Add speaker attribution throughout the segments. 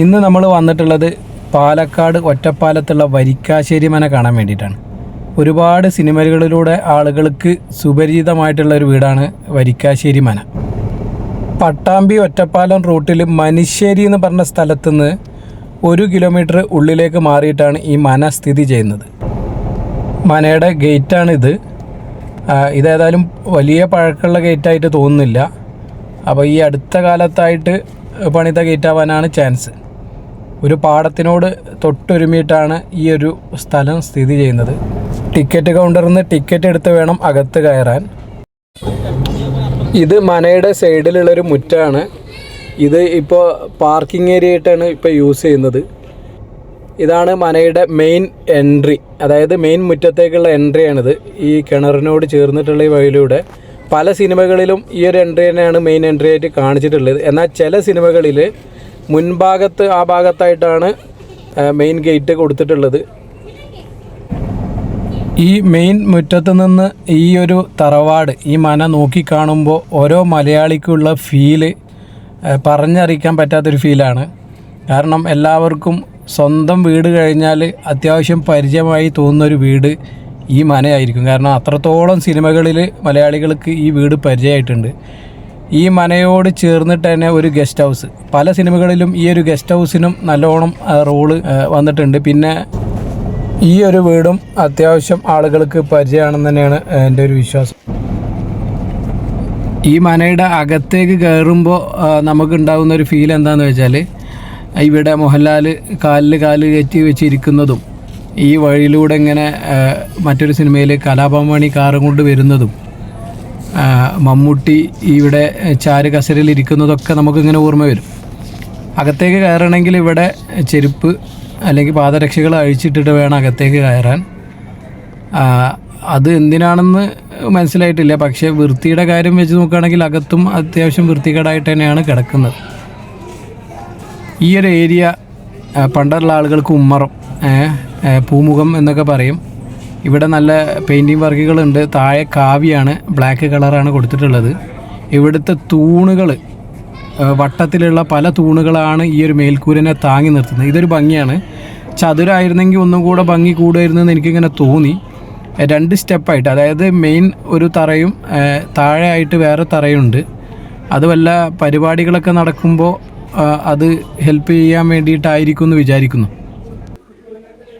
Speaker 1: ഇന്ന് നമ്മൾ വന്നിട്ടുള്ളത് പാലക്കാട് ഒറ്റപ്പാലത്തുള്ള വരിക്കാശ്ശേരി മന കാണാൻ വേണ്ടിയിട്ടാണ്. ഒരുപാട് സിനിമകളിലൂടെ ആളുകൾക്ക് സുപരിചിതമായിട്ടുള്ള ഒരു വീടാണ് വരിക്കാശ്ശേരി മന. പട്ടാമ്പി ഒറ്റപ്പാലം റൂട്ടിൽ മനുശ്ശേരി എന്ന് പറഞ്ഞ സ്ഥലത്തുനിന്ന് ഒരു കിലോമീറ്റർ ഉള്ളിലേക്ക് മാറിയിട്ടാണ് ഈ മന സ്ഥിതി ചെയ്യുന്നത്. മനയുടെ ഗേറ്റാണിത്. ഇത് ഇതേതായാലും വലിയ പഴക്കമുള്ള ഗേറ്റായിട്ട് തോന്നുന്നില്ല. അപ്പോൾ ഈ അടുത്ത കാലത്തായിട്ട് പണിത കയറ്റാവാനാണ് ചാൻസ് ഒരു പാടത്തിനോട് തൊട്ടൊരുമിയിട്ടാണ് ഈ ഒരു സ്ഥലം സ്ഥിതി ചെയ്യുന്നത്. ടിക്കറ്റ് കൗണ്ടറിൽ നിന്ന് ടിക്കറ്റ് എടുത്ത് വേണം അകത്ത് കയറാൻ. ഇത് മനയുടെ സൈഡിലുള്ളൊരു മുറ്റാണ്. ഇത് ഇപ്പോൾ പാർക്കിംഗ് ഏരിയ ആയിട്ടാണ് ഇപ്പോൾ യൂസ് ചെയ്യുന്നത്. ഇതാണ് മനയുടെ മെയിൻ എൻട്രി അതായത് മെയിൻ മുറ്റത്തേക്കുള്ള എൻട്രിയാണിത് ഈ കിണറിനോട് ചേർന്നിട്ടുള്ള ഈ വഴിയിലൂടെ പല സിനിമകളിലും ഈ ഒരു എൻട്രി തന്നെയാണ് മെയിൻ എൻട്രി ആയിട്ട് കാണിച്ചിട്ടുള്ളത്. എന്നാൽ ചില സിനിമകളിൽ മുൻഭാഗത്ത് ആ ഭാഗത്തായിട്ടാണ് മെയിൻ ഗേറ്റ് കൊടുത്തിട്ടുള്ളത്. ഈ മെയിൻ മുറ്റത്ത് നിന്ന് ഈ ഒരു തറവാട് ഈ മന നോക്കി കാണുമ്പോൾ ഓരോ മലയാളിക്കുള്ള ഫീൽ പറഞ്ഞറിയിക്കാൻ പറ്റാത്തൊരു ഫീലാണ് കാരണം എല്ലാവർക്കും സ്വന്തം വീട് കഴിഞ്ഞാൽ അത്യാവശ്യം പരിചയമായി തോന്നുന്നൊരു വീട്. ഈ മനയായിരിക്കും. കാരണം അത്രത്തോളം സിനിമകളിൽ മലയാളികൾക്ക് ഈ വീട് പരിചയമായിട്ടുണ്ട്. ഈ മനയോട് ചേർന്നിട്ട് തന്നെ ഒരു ഗസ്റ്റ് ഹൗസ്. പല സിനിമകളിലും ഈ ഒരു ഗസ്റ്റ് ഹൗസിനും നല്ലോണം റോൾ വന്നിട്ടുണ്ട്. പിന്നെ ഈ ഒരു വീടും അത്യാവശ്യം ആളുകൾക്ക് പരിചയമാണെന്ന് തന്നെയാണ് എന്റെ ഒരു വിശ്വാസം. ഈ മനയുടെ അകത്തേക്ക് കയറുമ്പോൾ നമുക്കുണ്ടാകുന്ന ഒരു ഫീൽ എന്താണെന്ന് വെച്ചാൽ ഇവിടെ മോഹൻലാൽ കാലിൽ കാൽ കയറ്റി വെച്ചിരിക്കുന്നതും ഈ വഴിയിലൂടെ ഇങ്ങനെ മറ്റൊരു സിനിമയിൽ കലാഭമണി കാറും കൊണ്ട് വരുന്നതും മമ്മൂട്ടി ഇവിടെ ചാരു കസരയിൽ ഇരിക്കുന്നതൊക്കെ നമുക്കിങ്ങനെ ഓർമ്മ വരും. അകത്തേക്ക് കയറണമെങ്കിൽ ഇവിടെ ചെരുപ്പ് അല്ലെങ്കിൽ പാദരക്ഷകൾ അഴിച്ചിട്ടിട്ട് വേണം അകത്തേക്ക് കയറാൻ. അത് എന്തിനാണെന്ന് മനസ്സിലായിട്ടില്ല. പക്ഷേ വൃത്തിയുടെ കാര്യം വെച്ച് നോക്കുകയാണെങ്കിൽ അകത്തും അത്യാവശ്യം വൃത്തികേടായിട്ട് തന്നെയാണ് കിടക്കുന്നത്. ഈ ഒരു ഏരിയ പണ്ടുള്ള ആളുകൾക്ക് ഉമ്മറം. പൂമുഖം എന്നൊക്കെ പറയും. ഇവിടെ നല്ല പെയിന്റിങ് വർക്കുകളുണ്ട്. താഴെ കാവിയാണ് ബ്ലാക്ക് കളറാണ് കൊടുത്തിട്ടുള്ളത്. ഇവിടുത്തെ തൂണുകൾ വട്ടത്തിലുള്ള പല തൂണുകളാണ് ഈ ഒരു മേൽക്കൂരനെ താങ്ങി നിർത്തുന്നത്. ഇതൊരു ഭംഗിയാണ്. ചതുരായിരുന്നെങ്കിൽ ഒന്നും കൂടെ ഭംഗി കൂടുമായിരുന്നു എന്ന് എനിക്കിങ്ങനെ തോന്നി. രണ്ട് സ്റ്റെപ്പായിട്ട്. അതായത് മെയിൻ ഒരു തറയും താഴെ ആയിട്ട് വേറെ തറയുണ്ട്. അത് വല്ല പരിപാടികളൊക്കെ നടക്കുമ്പോൾ അത് ഹെൽപ്പ് ചെയ്യാൻ വേണ്ടിയിട്ടായിരിക്കും എന്ന് വിചാരിക്കുന്നു.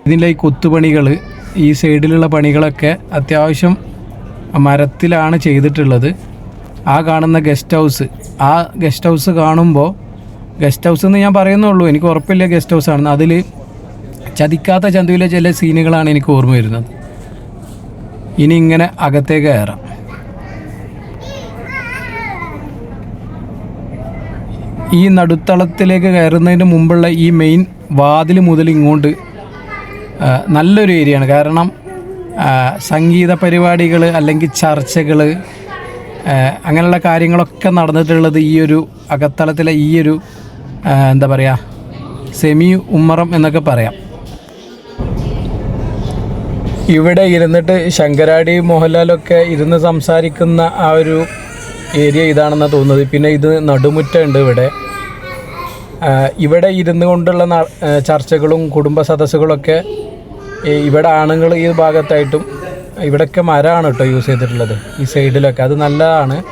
Speaker 1: ഇതിന്റെ ഈ കൊത്തുപണികൾ ഈ സൈഡിലുള്ള പണികളൊക്കെ അത്യാവശ്യം മരത്തിലാണ് ചെയ്തിട്ടുള്ളത്. ആ കാണുന്ന ഗസ്റ്റ് ഹൗസ് ആ ഗസ്റ്റ് ഹൗസ് കാണുമ്പോൾ ഗസ്റ്റ് ഹൗസ് എന്ന് ഞാൻ പറയുന്നുള്ളൂ എനിക്ക് ഉറപ്പില്ല ഗസ്റ്റ് ഹൗസ് ആണെന്ന്. അതിൽ ചതിക്കാത്ത ചന്തുവിലെ ചില സീനുകളാണ് എനിക്ക് ഓർമ്മ വരുന്നത്. ഇനി ഇങ്ങനെ അകത്തേക്ക് കയറാം. ഈ നടുത്തളത്തിലേക്ക് കയറുന്നതിന് മുമ്പുള്ള ഈ മെയിൻ വാതിൽ മുതൽ ഇങ്ങോട്ട് നല്ലൊരു ഏരിയയാണ്. കാരണം സംഗീത പരിപാടികൾ അല്ലെങ്കിൽ ചർച്ചകൾ അങ്ങനെയുള്ള കാര്യങ്ങളൊക്കെ നടന്നിട്ടുള്ളത് ഈ ഒരു അകത്തളത്തിലെ ഈ ഒരു എന്താ പറയുക സെമി ഉമ്മറം എന്നൊക്കെ പറയാം. ഇവിടെ ഇരുന്നിട്ട് ശങ്കരാടി മോഹൻലാലൊക്കെ ഇരുന്ന് സംസാരിക്കുന്ന ആ ഒരു ഏരിയ ഇതാണെന്നാണ് തോന്നുന്നത്. പിന്നെ ഇത് നടുമുറ്റുണ്ട് ഇവിടെ. ഇവിടെ ഇരുന്നു കൊണ്ടുള്ള ചർച്ചകളും കുടുംബ സദസ്സുകളൊക്കെ ഇവിടെ ആണുങ്ങൾ ഈ ഭാഗത്തായിട്ടും ഇവിടെയൊക്കെ മരമാണ് കേട്ടോ യൂസ് ചെയ്തിട്ടുള്ളത്. ഈ സൈഡിലൊക്കെ അത് നല്ലതാണ്.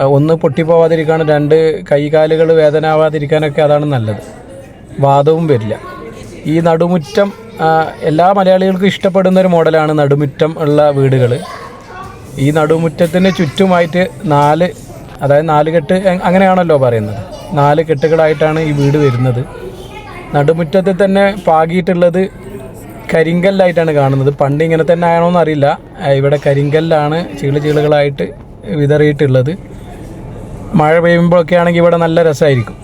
Speaker 1: ഒന്ന് പൊട്ടിപ്പോവാതിരിക്കാൻ രണ്ട് കൈകാലുകൾ വേദന ആവാതിരിക്കാനൊക്കെ അതാണ് നല്ലത്. വാദവും വരില്ല. ഈ നടുമുറ്റം എല്ലാ മലയാളികൾക്കും ഇഷ്ടപ്പെടുന്ന ഒരു മോഡലാണ് നടുമുറ്റം ഉള്ള വീടുകൾ. ഈ നടുമുറ്റത്തിന് ചുറ്റുമായിട്ട് നാല് അതായത് നാല് കെട്ട് അങ്ങനെയാണല്ലോ പറയുന്നത്. നാല് കെട്ടുകളായിട്ടാണ് ഈ വീട് വരുന്നത്. നടുമുറ്റത്തിൽ തന്നെ പാകിയിട്ടുള്ളത് കരിങ്കല്ലായിട്ടാണ് കാണുന്നത്. പണ്ട് ഇങ്ങനെ തന്നെ ആണോന്ന് എന്നറിയില്ല ഇവിടെ കരിങ്കല്ലാണ് ചീൾ ചീളുകളായിട്ട് വിതറിയിട്ടുള്ളത്. മഴ പെയ്യുമ്പോഴൊക്കെ ആണെങ്കിൽ ഇവിടെ നല്ല രസമായിരിക്കും.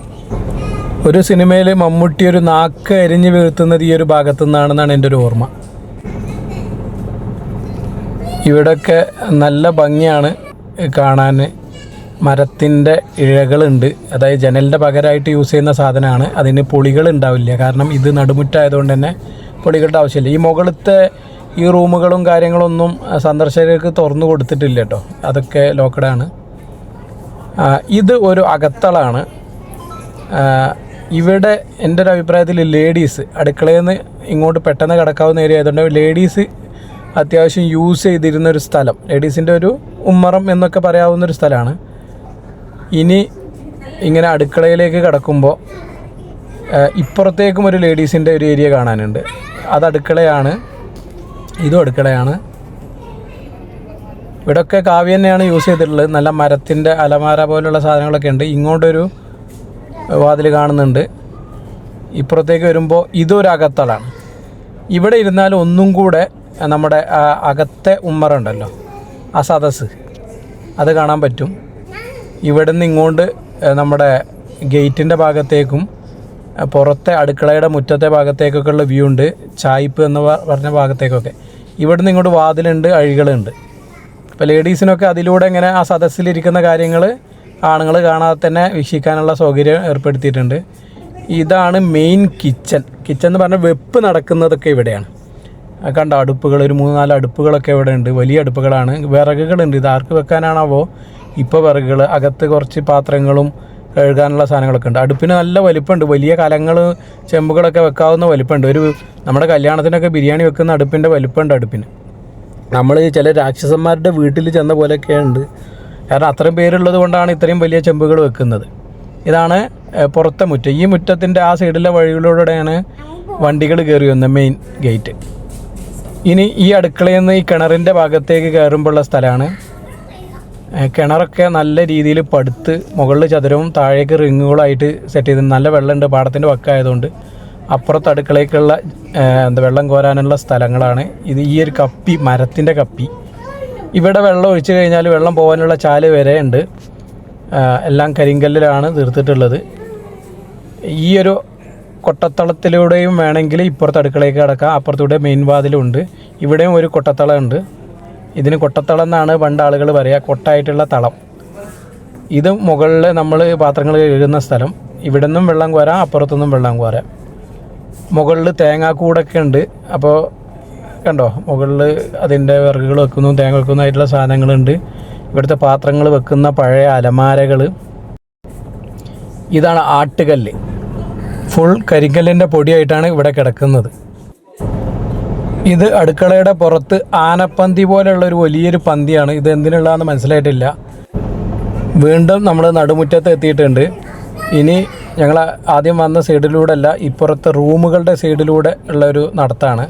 Speaker 1: ഒരു സിനിമയിൽ മമ്മൂട്ടി ഒരു നാക്ക് എരിഞ്ഞ് വീഴ്ത്തുന്നത് ഈ ഒരു ഭാഗത്തു നിന്നാണെന്നാണ് എന്റെ ഒരു ഓർമ്മ. ഇവിടെയൊക്കെ നല്ല ഭംഗിയാണ് കാണാൻ. മരത്തിന്റെ ഇഴകളുണ്ട്. അതായത് ജനലിന്റെ പകരമായിട്ട് യൂസ് ചെയ്യുന്ന സാധനമാണ്. അതിന് പുളികൾ ഉണ്ടാവില്ല. കാരണം ഇത് നടുമുറ്റായതുകൊണ്ട് തന്നെ പൊളികളുടെ ആവശ്യമില്ല. ഈ മുകളിലത്തെ ഈ റൂമുകളും കാര്യങ്ങളൊന്നും സന്ദർശകർക്ക് തുറന്നു കൊടുത്തിട്ടില്ല കേട്ടോ. അതൊക്കെ ലോക്കഡാണ് ഇത് ഒരു അകത്തളാണ്. ഇവിടെ എന്റെ ഒരു അഭിപ്രായത്തിൽ ലേഡീസ് അടുക്കളയിൽ നിന്ന് ഇങ്ങോട്ട് പെട്ടെന്ന് കിടക്കാവുന്ന ഏരിയ ആയതുകൊണ്ട് ലേഡീസ് അത്യാവശ്യം യൂസ് ചെയ്തിരുന്ന ഒരു സ്ഥലം. ലേഡീസിന്റെ ഒരു ഉമ്മറം എന്നൊക്കെ പറയാവുന്ന ഒരു സ്ഥലമാണ്. ഇനി ഇങ്ങനെ അടുക്കളയിലേക്ക് കിടക്കുമ്പോൾ ഇപ്പുറത്തേക്കും ഒരു ലേഡീസിന്റെ ഒരു ഏരിയ കാണാനുണ്ട്. അത് അടുക്കളയാണ്. ഇതും അടുക്കളയാണ്. ഇവിടെയൊക്കെ കാവ്യ തന്നെയാണ് യൂസ് ചെയ്തിട്ടുള്ളത്. നല്ല മരത്തിന്റെ അലമാര പോലുള്ള സാധനങ്ങളൊക്കെ ഉണ്ട്. ഇങ്ങോട്ടൊരു വാതിൽ കാണുന്നുണ്ട്. ഇപ്പുറത്തേക്ക് വരുമ്പോൾ ഇതൊരകത്തളാണ് ഇവിടെ ഇരുന്നാൽ ഒന്നും കൂടെ നമ്മുടെ അകത്തെ ഉമ്മറ ഉണ്ടല്ലോ. ആ സദസ്സ്. അത് കാണാൻ പറ്റും. ഇവിടെ നിന്ന് ഇങ്ങോട്ട് നമ്മുടെ ഗേറ്റിന്റെ ഭാഗത്തേക്കും പുറത്തെ അടുക്കളയുടെ മുറ്റത്തെ ഭാഗത്തേക്കൊക്കെ ഉള്ള വ്യൂ ഉണ്ട്. ചായ്പ് എന്ന് പറഞ്ഞ ഭാഗത്തേക്കൊക്കെ. ഇവിടുന്ന് ഇങ്ങോട്ട് വാതിലുണ്ട് അഴികളുണ്ട്. അപ്പോൾ ലേഡീസിനൊക്കെ അതിലൂടെ ഇങ്ങനെ ആ സദസ്സിലിരിക്കുന്ന കാര്യങ്ങൾ ആണുങ്ങൾ കാണാതെ തന്നെ വീക്ഷിക്കാനുള്ള സൗകര്യം ഏർപ്പെടുത്തിയിട്ടുണ്ട്. ഇതാണ് മെയിൻ കിച്ചൺ കിച്ചൺ എന്ന് പറഞ്ഞാൽ വെപ്പ് നടക്കുന്നതൊക്കെ ഇവിടെയാണ്. കണ്ട അടുപ്പുകൾ ഒരു മൂന്ന് നാല് അടുപ്പുകളൊക്കെ ഇവിടെ ഉണ്ട്. വലിയ അടുപ്പുകളാണ്. വിറകുകളുണ്ട്. ഇത് ആർക്ക് വെക്കാനാണാവോ? ഇപ്പോൾ വിറകുകൾ അകത്ത് കുറച്ച് പാത്രങ്ങളും കഴുകാനുള്ള സാധനങ്ങളൊക്കെ ഉണ്ട്. അടുപ്പിന് നല്ല വലിപ്പമുണ്ട്. വലിയ കലങ്ങൾ ചെമ്പുകളൊക്കെ വെക്കാവുന്ന വലിപ്പമുണ്ട്. ഒരു നമ്മുടെ കല്യാണത്തിനൊക്കെ ബിരിയാണി വെക്കുന്ന അടുപ്പിന്റെ വലിപ്പമുണ്ട് അടുപ്പിന്. നമ്മൾ ചില രാക്ഷസന്മാരുടെ വീട്ടിൽ ചെന്ന പോലെയൊക്കെ ഉണ്ട്. കാരണം അത്രയും പേരുള്ളത് കൊണ്ടാണ് ഇത്രയും വലിയ ചെമ്പുകൾ വെക്കുന്നത്. ഇതാണ് പുറത്തെ മുറ്റം. ഈ മുറ്റത്തിന്റെ ആ സൈഡിലെ വഴികളിലൂടെയാണ് വണ്ടികൾ കയറി വന്നത് മെയിൻ ഗേറ്റ് ഇനി ഈ അടുക്കളയിൽ നിന്ന് ഈ കിണറിന്റെ ഭാഗത്തേക്ക് കയറുമ്പോഴുള്ള സ്ഥലമാണ് കിണറൊക്കെ നല്ല രീതിയിൽ പടുത്ത് മുകളിൽ ചതുരവും താഴേക്ക് റിങ്ങുകളായിട്ട് സെറ്റ് ചെയ്ത് നല്ല വെള്ളമുണ്ട് പാടത്തിന്റെ വക്കായതുകൊണ്ട്. അപ്പുറത്ത് അടുക്കളയ്ക്കുള്ള എന്താ വെള്ളം കോരാനുള്ള സ്ഥലങ്ങളാണ്. ഇത് ഈ ഒരു കപ്പി മരത്തിന്റെ കപ്പി. ഇവിടെ വെള്ളം ഒഴിച്ചു കഴിഞ്ഞാൽ വെള്ളം പോകാനുള്ള ചാൽ വരെ ഉണ്ട്. എല്ലാം കരിങ്കല്ലിലാണ് തീർത്തിട്ടുള്ളത്. ഈ ഒരു കൊട്ടത്തളത്തിലൂടെയും വേണമെങ്കിൽ ഇപ്പുറത്ത് അടുക്കളയ്ക്ക് കിടക്കാം അപ്പുറത്തൂടെ മെയിൻ വാതിലുണ്ട്. ഇവിടെയും ഒരു കൊട്ടത്തളം ഉണ്ട് ഇതിന് കൊട്ടത്തളം എന്നാണ് പണ്ട് ആളുകൾ പറയുക കൊട്ടായിട്ടുള്ള തളം. ഇത് മുകളിൽ നമ്മൾ പാത്രങ്ങൾ കഴുകുന്ന സ്ഥലം. ഇവിടെ നിന്നും വെള്ളം കോരാം അപ്പുറത്തുനിന്നും വെള്ളം കോരാം. മുകളിൽ തേങ്ങാക്കൂടൊക്കെ ഉണ്ട്. അപ്പോൾ കണ്ടോ മുകളിൽ അതിന്റെ വിറകുകൾ വെക്കുന്നു തേങ്ങ വെക്കുന്നതായിട്ടുള്ള സാധനങ്ങളുണ്ട്. ഇവിടുത്തെ പാത്രങ്ങൾ വെക്കുന്ന പഴയ അലമാരകൾ ഇതാണ് ആട്ടുകല്ല്. ഫുൾ കരിങ്കല്ലിന്റെ പൊടിയായിട്ടാണ് ഇവിടെ കിടക്കുന്നത്. ഇത് അടുക്കളയുടെ പുറത്ത് ആനപ്പന്തി പോലെയുള്ള ഒരു വലിയൊരു പന്തിയാണ്. ഇത് എന്തിനുള്ളതെന്ന് മനസ്സിലായിട്ടില്ല. വീണ്ടും നമ്മൾ നടുമുറ്റത്ത് എത്തിയിട്ടുണ്ട്. ഇനി ഞങ്ങൾ ആദ്യം വന്ന സൈഡിലൂടെ അല്ല ഇപ്പുറത്തെ റൂമുകളുടെ സൈഡിലൂടെ ഉള്ള ഒരു നടത്താണ്.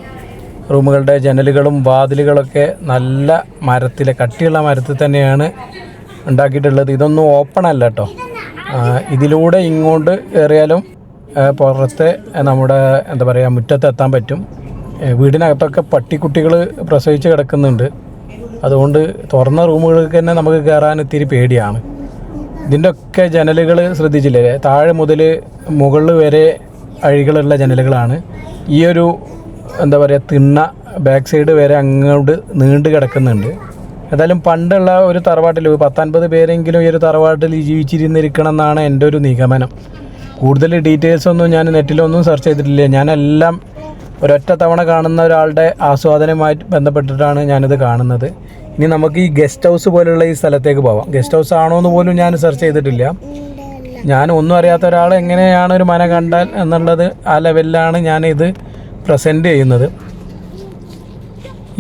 Speaker 1: റൂമുകളുടെ ജനലുകളും വാതിലുകളൊക്കെ നല്ല മരത്തിലെ കട്ടിയുള്ള മരത്തിൽ തന്നെയാണ് ഉണ്ടാക്കിയിട്ടുള്ളത്. ഇതൊന്നും ഓപ്പൺ അല്ല കേട്ടോ ഇതിലൂടെ ഇങ്ങോട്ട് കയറിയാലും പുറത്തെ നമ്മുടെ എന്താ പറയുക മുറ്റത്ത് എത്താൻ പറ്റും. വീടിനകത്തൊക്കെ പട്ടിക്കുട്ടികൾ പ്രസവിച്ച് കിടക്കുന്നുണ്ട്. അതുകൊണ്ട് തുറന്ന റൂമുകൾക്ക് തന്നെ നമുക്ക് കയറാൻ ഇത്തിരി പേടിയാണ്. ഇതിന്റെ ഒക്കെ ജനലുകൾ ശ്രദ്ധിച്ചില്ലേ? താഴെ മുതൽ മുകളിൽ വരെ അഴികളുള്ള ജനലുകളാണ്. ഈ ഒരു എന്താ പറയുക തിണ്ണ ബാക്ക് സൈഡ് വരെ അങ്ങോട്ട് നീണ്ടു കിടക്കുന്നുണ്ട്. ഏതായാലും പണ്ടുള്ള ഒരു തറവാട്ടിൽ പത്തൊൻപത് പേരെങ്കിലും ഈ ഒരു തറവാട്ടിൽ ജീവിച്ചിരുന്നിരിക്കണം എന്നാണ് എന്റെ ഒരു നിഗമനം. കൂടുതൽ ഡീറ്റെയിൽസ് ഒന്നും ഞാൻ നെറ്റിലൊന്നും സെർച്ച് ചെയ്തിട്ടില്ല. ഞാനെല്ലാം ഒരൊറ്റ തവണ കാണുന്ന ഒരാളുടെ ആസ്വാദനമായി ബന്ധപ്പെട്ടിട്ടാണ് ഞാനിത് കാണുന്നത്. ഇനി നമുക്ക് ഈ ഗസ്റ്റ് ഹൗസ് പോലുള്ള ഈ സ്ഥലത്തേക്ക് പോവാം. ഗസ്റ്റ് ഹൗസ് ആണോ എന്ന് പോലും ഞാൻ സെർച്ച് ചെയ്തിട്ടില്ല. ഞാൻ ഒന്നും അറിയാത്ത ഒരാൾ എങ്ങനെയാണ് ഒരു മന കണ്ടാൽ എന്നുള്ളത് ആ ലെവലിലാണ് ഞാൻ ഇത് പ്രസന്റ് ചെയ്യുന്നത്.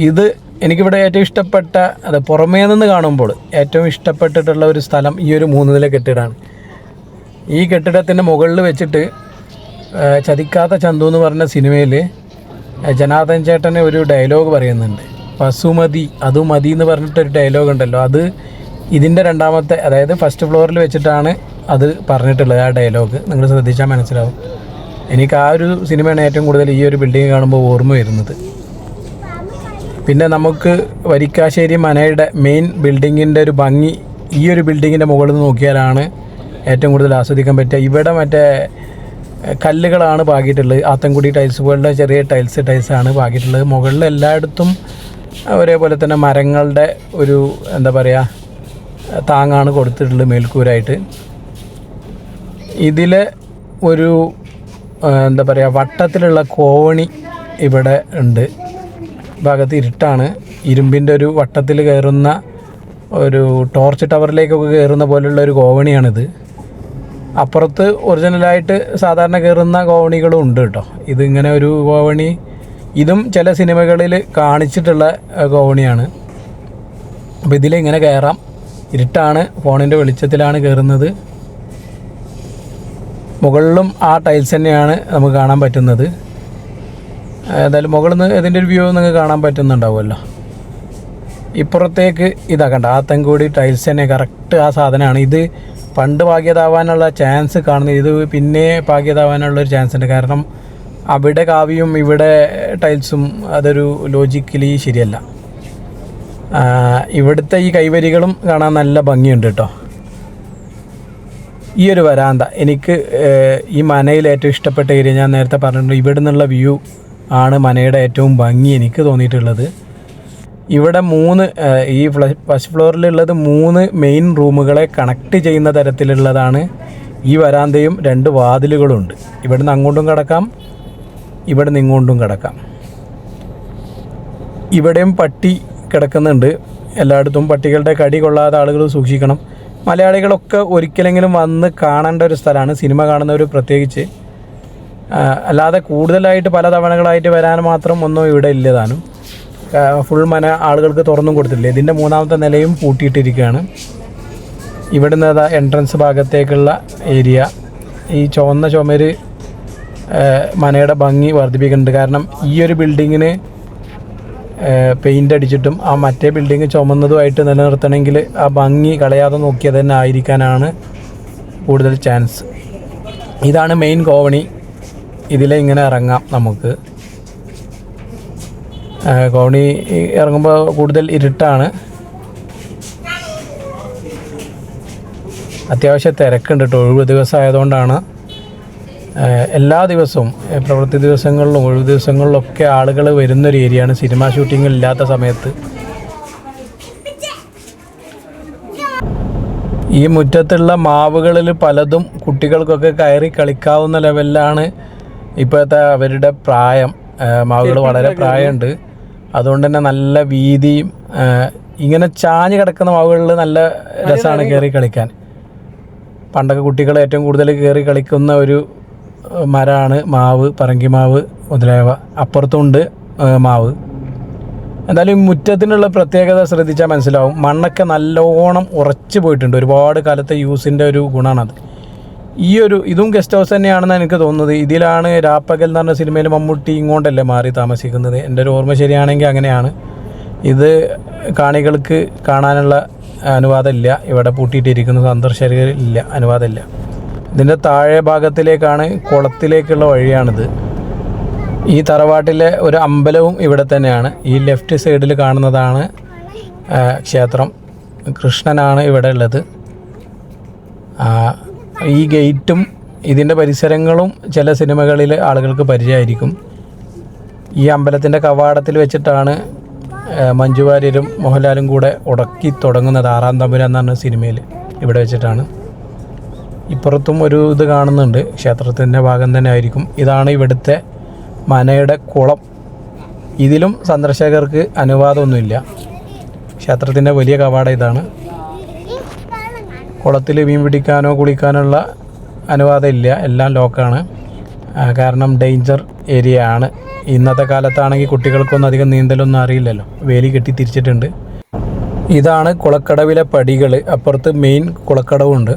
Speaker 1: ഇത് എനിക്കിവിടെ ഏറ്റവും ഇഷ്ടപ്പെട്ട അത് പുറമേ നിന്ന് കാണുമ്പോൾ ഏറ്റവും ഇഷ്ടപ്പെട്ടിട്ടുള്ള ഒരു സ്ഥലം ഈ ഒരു മൂന്ന് നില കെട്ടിടമാണ് ഈ കെട്ടിടത്തിന്റെ മുകളിൽ വെച്ചിട്ട് ചതിക്കാത്ത ചന്തു എന്ന് പറഞ്ഞ സിനിമയിൽ ജനാർദ്ദൻ ചേട്ടൻ ഒരു ഡയലോഗ് പറയുന്നുണ്ട്. പശുമതി അത് മതി എന്ന് പറഞ്ഞിട്ടൊരു ഡയലോഗ് ഉണ്ടല്ലോ. അത് ഇതിന്റെ രണ്ടാമത്തെ അതായത് ഫസ്റ്റ് ഫ്ലോറിൽ വെച്ചിട്ടാണ് അത് പറഞ്ഞിട്ടുള്ളത് ആ ഡയലോഗ് നിങ്ങൾ ശ്രദ്ധിച്ചാൽ മനസ്സിലാവും. എനിക്ക് ആ ഒരു സിനിമയാണ് ഏറ്റവും കൂടുതൽ ഈ ഒരു ബിൽഡിംഗ് കാണുമ്പോൾ ഓർമ്മ വരുന്നത്. പിന്നെ നമുക്ക് വരിക്കാശ്ശേരി മനയുടെ മെയിൻ ബിൽഡിങ്ങിന്റെ ഒരു ഭംഗി ഈ ഒരു ബിൽഡിങ്ങിന്റെ മുകളിൽ നിന്ന് നോക്കിയാലാണ് ഏറ്റവും കൂടുതൽ ആസ്വദിക്കാൻ പറ്റുക. ഇവിടെ മറ്റേ കല്ലുകളാണ് പാകിയിട്ടുള്ളത്. ആത്തൻകുടി ടൈൽസ് പോലുള്ള ചെറിയ ടൈൽസ് ടൈൽസാണ് പാകിയിട്ടുള്ളത്. മുകളിൽ എല്ലായിടത്തും ഒരേപോലെ തന്നെ മരങ്ങളുടെ ഒരു എന്താ പറയുക താങ്ങാണ് കൊടുത്തിട്ടുള്ളത് മേൽക്കൂരായിട്ട്. ഇതിൽ ഒരു എന്താ പറയുക വട്ടത്തിലുള്ള കോണി ഇവിടെ ഉണ്ട്. ഭാഗത്ത് ഇരുട്ടാണ്. ഇരുമ്പിന്റെ ഒരു വട്ടത്തിൽ കയറുന്ന ഒരു ടോർച്ച് ടവറിലേക്കൊക്കെ കയറുന്ന പോലുള്ള ഒരു കോവണിയാണിത്. അപ്പുറത്ത് ഒറിജിനലായിട്ട് സാധാരണ കയറുന്ന കോവണികളും ഉണ്ട് കേട്ടോ. ഇതിങ്ങനെ ഒരു കോവണി ഇതും ചില സിനിമകളിൽ കാണിച്ചിട്ടുള്ള കോവണിയാണ്. അപ്പോൾ ഇതിലിങ്ങനെ കയറാം ഇരുട്ടാണ് ഫോണിന്റെ വെളിച്ചത്തിലാണ് കയറുന്നത് മുകളിലും ആ ടൈൽസ് തന്നെയാണ് നമുക്ക് കാണാൻ പറ്റുന്നത്. ഏതായാലും മുകളിൽ നിന്ന് ഇതിന്റെ ഒരു വ്യൂ നിങ്ങൾക്ക് കാണാൻ പറ്റുന്നുണ്ടാവുമല്ലോ. ഇപ്പുറത്തേക്ക് ഇതാക്കണ്ട ആ ആത്തൻകൂടി ടൈൽസ് തന്നെ കറക്റ്റ് ആ സാധനമാണ്. ഇത് പണ്ട് ഭാഗ്യതാവാനുള്ള ചാൻസ് കാണുന്നത് ഇത് പിന്നെ ഭാഗ്യതാവാനുള്ള ഒരു ചാൻസ് ഉണ്ട്. കാരണം അവിടെ കാവ്യവും ഇവിടെ ടൈൽസും അതൊരു ലോജിക്കലി ശരിയല്ല. ഇവിടുത്തെ ഈ കൈവരികളും കാണാൻ നല്ല ഭംഗിയുണ്ട് കേട്ടോ. ഈ ഒരു വരാന്ത എനിക്ക് ഈ മനയിൽ ഏറ്റവും ഇഷ്ടപ്പെട്ട ഏരിയ ഞാൻ നേരത്തെ പറഞ്ഞിട്ടുണ്ട്. ഇവിടെ നിന്നുള്ള വ്യൂ ആണ് മനയുടെ ഏറ്റവും ഭംഗി എനിക്ക് തോന്നിയിട്ടുള്ളത്. ഇവിടെ മൂന്ന് ഈ ഫസ്റ്റ് ഫ്ലോറിലുള്ളത് മൂന്ന് മെയിൻ റൂമുകളെ കണക്ട് ചെയ്യുന്ന തരത്തിലുള്ളതാണ്. ഈ വരാന്തയും രണ്ട് വാതിലുകളുണ്ട്. ഇവിടെ നിന്ന് അങ്ങോട്ടും കിടക്കാം ഇവിടെ ഇങ്ങോട്ടും കിടക്കാം. ഇവിടെയും പട്ടി കിടക്കുന്നുണ്ട്. എല്ലായിടത്തും പട്ടികളുടെ കടി കൊള്ളാതെ ആളുകൾ സൂക്ഷിക്കണം. മലയാളികളൊക്കെ ഒരിക്കലെങ്കിലും വന്ന് കാണേണ്ട ഒരു സ്ഥലമാണ്. സിനിമ കാണുന്നവർ പ്രത്യേകിച്ച്. അല്ലാതെ കൂടുതലായിട്ട് പല തവണകളായിട്ട് വരാൻ മാത്രം ഒന്നും ഇവിടെ ഇല്ലതാനും ഫുൾ മന ആളുകൾക്ക് തുറന്നും കൊടുത്തിട്ടില്ല. ഇതിന്റെ മൂന്നാമത്തെ നിലയും പൂട്ടിയിട്ടിരിക്കുകയാണ്. ഇവിടുന്ന് അതാ എൻട്രൻസ് ഭാഗത്തേക്കുള്ള ഏരിയ ഈ ചുവന്ന ചുമര് മനയുടെ ഭംഗി വർദ്ധിപ്പിക്കുന്നുണ്ട്. കാരണം ഈ ഒരു ബിൽഡിങ്ങിന് പെയിന്റ് അടിച്ചിട്ടും ആ മറ്റേ ബിൽഡിങ് ചുമന്നതുമായിട്ട് നിലനിർത്തണമെങ്കിൽ ആ ഭംഗി കളയാതെ നോക്കിയത് തന്നെ ആയിരിക്കാനാണ് കൂടുതൽ ചാൻസ് ഇതാണ് മെയിൻ കോവണി. ഇതിലെ ഇങ്ങനെ ഇറങ്ങാം നമുക്ക്. ആ, കോവണി ഇറങ്ങുമ്പോൾ കൂടുതൽ ഇരുട്ടാണ്. അത്യാവശ്യം തിരക്കുണ്ട് കേട്ടോ. ഒഴിവ് ദിവസം ആയതുകൊണ്ടാണ് എല്ലാ ദിവസവും പ്രവൃത്തി ദിവസങ്ങളിലും ഒഴിവ് ദിവസങ്ങളിലൊക്കെ ആളുകൾ വരുന്നൊരു ഏരിയയാണ്. സിനിമ ഷൂട്ടിംഗ് ഇല്ലാത്ത സമയത്ത്. ഈ മുറ്റത്തുള്ള മാവുകളിൽ പലതും കുട്ടികൾക്കൊക്കെ കയറി കളിക്കാവുന്ന ലെവലിലാണ് ഇപ്പോഴത്തെ അവരുടെ പ്രായം. മാവുകൾ വളരെ പ്രായമുണ്ട്. അതുകൊണ്ട് തന്നെ നല്ല വീതിയും ഇങ്ങനെ ചാഞ്ഞ് കിടക്കുന്ന മാവുകളിൽ നല്ല രസമാണ് കയറി കളിക്കാൻ. പണ്ടൊക്കെ കുട്ടികൾ ഏറ്റവും കൂടുതൽ കയറി കളിക്കുന്ന ഒരു മരമാണ് മാവ് പറങ്കിമാവ് മുതലായവ. അപ്പുറത്തുണ്ട് മാവ്. എന്തായാലും മുറ്റത്തിനുള്ള പ്രത്യേകത ശ്രദ്ധിച്ചാൽ മനസ്സിലാവും. മണ്ണൊക്കെ നല്ലോണം ഉറച്ചു പോയിട്ടുണ്ട്. ഒരുപാട് കാലത്തെ യൂസിന്റെ ഒരു ഗുണമാണത് ഈ ഒരു ഇതും ഗസ്റ്റ് ഹൗസ് തന്നെയാണെന്ന് എനിക്ക് തോന്നുന്നത്. ഇതിലാണ് രാപ്പകൽ എന്ന് പറഞ്ഞ സിനിമയിൽ മമ്മൂട്ടി ഇങ്ങോട്ടല്ലേ മാറി താമസിക്കുന്നത്. എന്റെ ഒരു ഓർമ്മ ശരിയാണെങ്കിൽ അങ്ങനെയാണ്. ഇത് കാണികൾക്ക് കാണാനുള്ള അനുവാദമില്ല. ഇവിടെ പൂട്ടിയിട്ടിരിക്കുന്ന സന്ദർശകരില്ല അനുവാദമില്ല. ഇതിന്റെ താഴെ ഭാഗത്തിലേക്കാണ് കുളത്തിലേക്കുള്ള വഴിയാണിത്. ഈ തറവാട്ടിലെ ഒരു അമ്പലവും ഇവിടെ തന്നെയാണ്. ഈ ലെഫ്റ്റ് സൈഡിൽ കാണുന്നതാണ് ക്ഷേത്രം. കൃഷ്ണനാണ് ഇവിടെ ഉള്ളത്. ഈ ഗേറ്റും ഇതിന്റെ പരിസരങ്ങളും ചില സിനിമകളിൽ ആളുകൾക്ക് പരിചയമായിരിക്കും. ഈ അമ്പലത്തിന്റെ കവാടത്തിൽ വെച്ചിട്ടാണ് മഞ്ജു വാര്യരും മോഹൻലാലും കൂടെ ഉടക്കി തുടങ്ങുന്നത് ആറാം തമ്പുരാൻ എന്ന് പറഞ്ഞ സിനിമയിൽ ഇവിടെ വെച്ചിട്ടാണ്. ഇപ്പുറത്തും ഒരു ഇത് കാണുന്നുണ്ട് ക്ഷേത്രത്തിന്റെ ഭാഗം തന്നെ ആയിരിക്കും. ഇതാണ് ഇവിടുത്തെ മനയുടെ കുളം. ഇതിലും സന്ദർശകർക്ക് അനുവാദമൊന്നുമില്ല. ക്ഷേത്രത്തിന്റെ വലിയ കവാടം ഇതാണ്. കുളത്തിൽ മീൻ പിടിക്കാനോ കുളിക്കാനുള്ള അനുവാദമില്ല എല്ലാം ലോക്കാണ് കാരണം ഡേഞ്ചർ ഏരിയ ആണ്. ഇന്നത്തെ കാലത്താണെങ്കിൽ കുട്ടികൾക്കൊന്നും അധികം നീന്തലൊന്നും അറിയില്ലല്ലോ. വേലി കെട്ടി തിരിച്ചിട്ടുണ്ട്. ഇതാണ് കുളക്കടവിലെ പടികൾ അപ്പുറത്ത് മെയിൻ കുളക്കടവുണ്ട്.